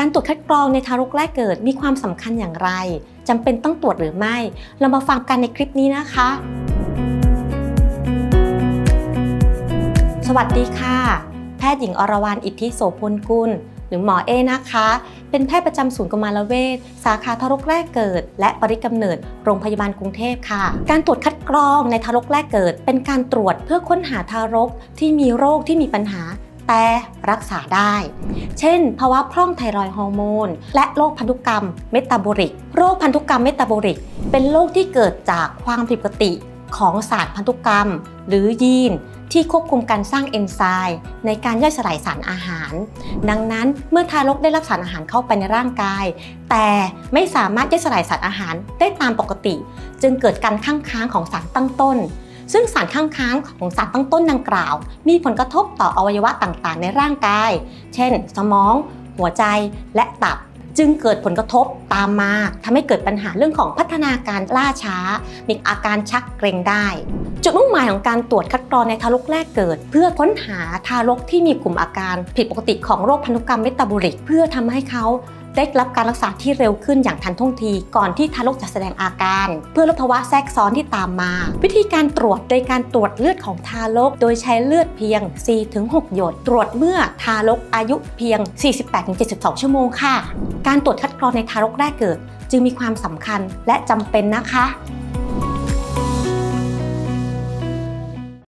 การตรวจคัดกรองในทารกแรกเกิดมีความสำคัญอย่างไรจำเป็นต้องตรวจหรือไม่ เรามาฟังกันในคลิปนี้นะคะ สวัสดีค่ะ แพทย์หญิงอรวรรณอิทธิโสพลกุล หรือหมอเอนะคะ เป็นแพทย์ประจำศูนย์กุมารเวชสาขาทารกแรกเกิด และปริกำเนิดโรงพยาบาลกรุงเทพค่ะ การตรวจคัดกรองในทารกแรกเกิด เป็นการตรวจเพื่อค้นหาทารกที่มีโรคที่มีปัญหา แต่รักษาได้ เช่น ภาวะพร่องไทรอยฮอร์โมน และโรคพันธุกรรมเมตาบอลิก โรคพันธุกรรมเมตาบอลิก เป็นโรคที่เกิดจากความผิดปกติของสารพันธุกรรม หรือยีนที่ควบคุมการสร้างเอนไซม์ในการย่อยสลายสารอาหาร ดังนั้นเมื่อทารกได้รับสารอาหารเข้าไปในร่างกาย แต่ไม่สามารถย่อยสลายสารอาหารได้ตามปกติ จึงเกิดการข้างค้างของสารตั้งต้น ซึ่งสารข้างค้างของสารตั้งต้นดังกล่าว มีผลกระทบต่ออวัยวะต่างๆ ในร่างกาย เช่น สมอง หัวใจและตับ จึงเกิดผลกระทบตามมาทำให้เกิดปัญหาเรื่องของพัฒนาการล่าช้า มีอาการชักเกร็งได้ จุดมุ่งหมายของการตรวจคัดกรองในทารกแรกเกิด เพื่อค้นหาทารกที่มีกลุ่มอาการ ผิดปกติของโรคพันธุกรรมเมตาบอลิก เพื่อทำให้เขา ได้รับการรักษาที่เร็วขึ้นอย่างทันท่วงที ก่อนที่ทารกจะแสดงอาการ เพื่อลดภาวะแทรกซ้อนที่ตามมา วิธีการตรวจโดยการตรวจเลือดของทารก โดยใช้เลือดเพียง 4-6 หยด ตรวจเมื่อทารกอายุเพียง 48-72 ชั่วโมงค่ะ การตรวจคัดกรองในทารกแรกเกิด จึงมีความสำคัญและจำเป็นนะคะ